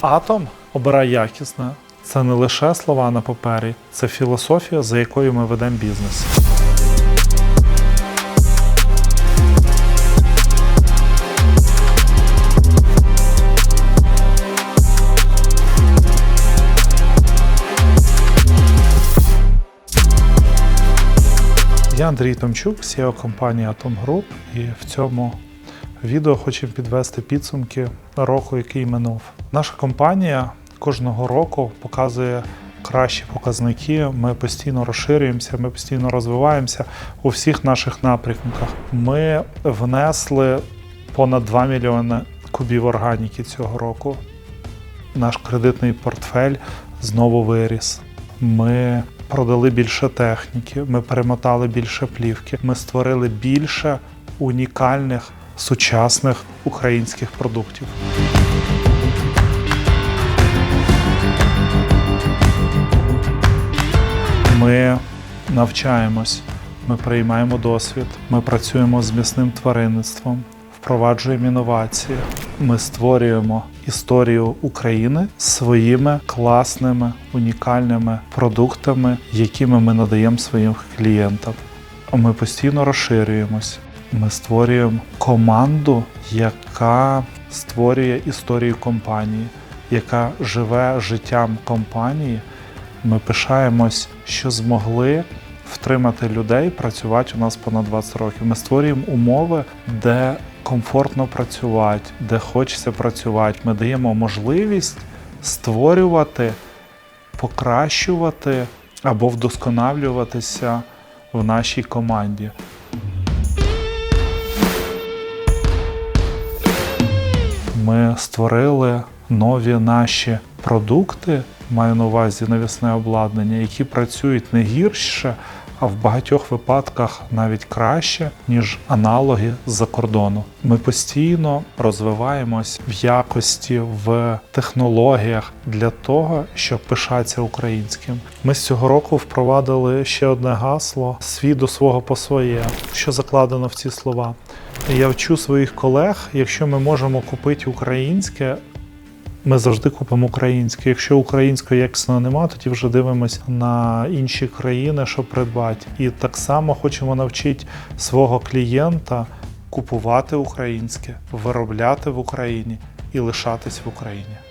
Атом обирай якісне. Це не лише слова на папері, це філософія, за якою ми ведемо бізнес. Я Андрій Томчук, CEO компанії Atom Group, і в цьому відео хочемо підвести підсумки року, який минув. Наша компанія кожного року показує кращі показники. Ми постійно розширюємося, ми постійно розвиваємося у всіх наших напрямках. Ми внесли понад 2 мільйони кубів органіки цього року. Наш кредитний портфель знову виріс. Ми продали більше техніки, ми перемотали більше плівки, ми створили більше унікальних сучасних українських продуктів. Ми навчаємось, ми приймаємо досвід, ми працюємо з м'ясним тваринництвом, впроваджуємо інновації. Ми створюємо історію України своїми класними унікальними продуктами, якими ми надаємо своїм клієнтам. Ми постійно розширюємось. Ми створюємо команду, яка створює історію компанії, яка живе життям компанії. Ми пишаємось, що змогли втримати людей працювати у нас понад 20 років. Ми створюємо умови, де комфортно працювати, де хочеться працювати. Ми даємо можливість створювати, покращувати або вдосконалюватися в нашій команді. Ми створили нові наші продукти, маю на увазі навісне обладнання, які працюють не гірше, а в багатьох випадках навіть краще, ніж аналоги з-за кордону. Ми постійно розвиваємось в якості, в технологіях для того, щоб пишатися українським. Ми з цього року впровадили ще одне гасло свій до свого по своє, що закладено в ці слова. Я вчу своїх колег, якщо ми можемо купити українське, ми завжди купимо українське. Якщо української якісно нема, тоді вже дивимося на інші країни, що придбати. І так само хочемо навчити свого клієнта купувати українське, виробляти в Україні і лишатись в Україні.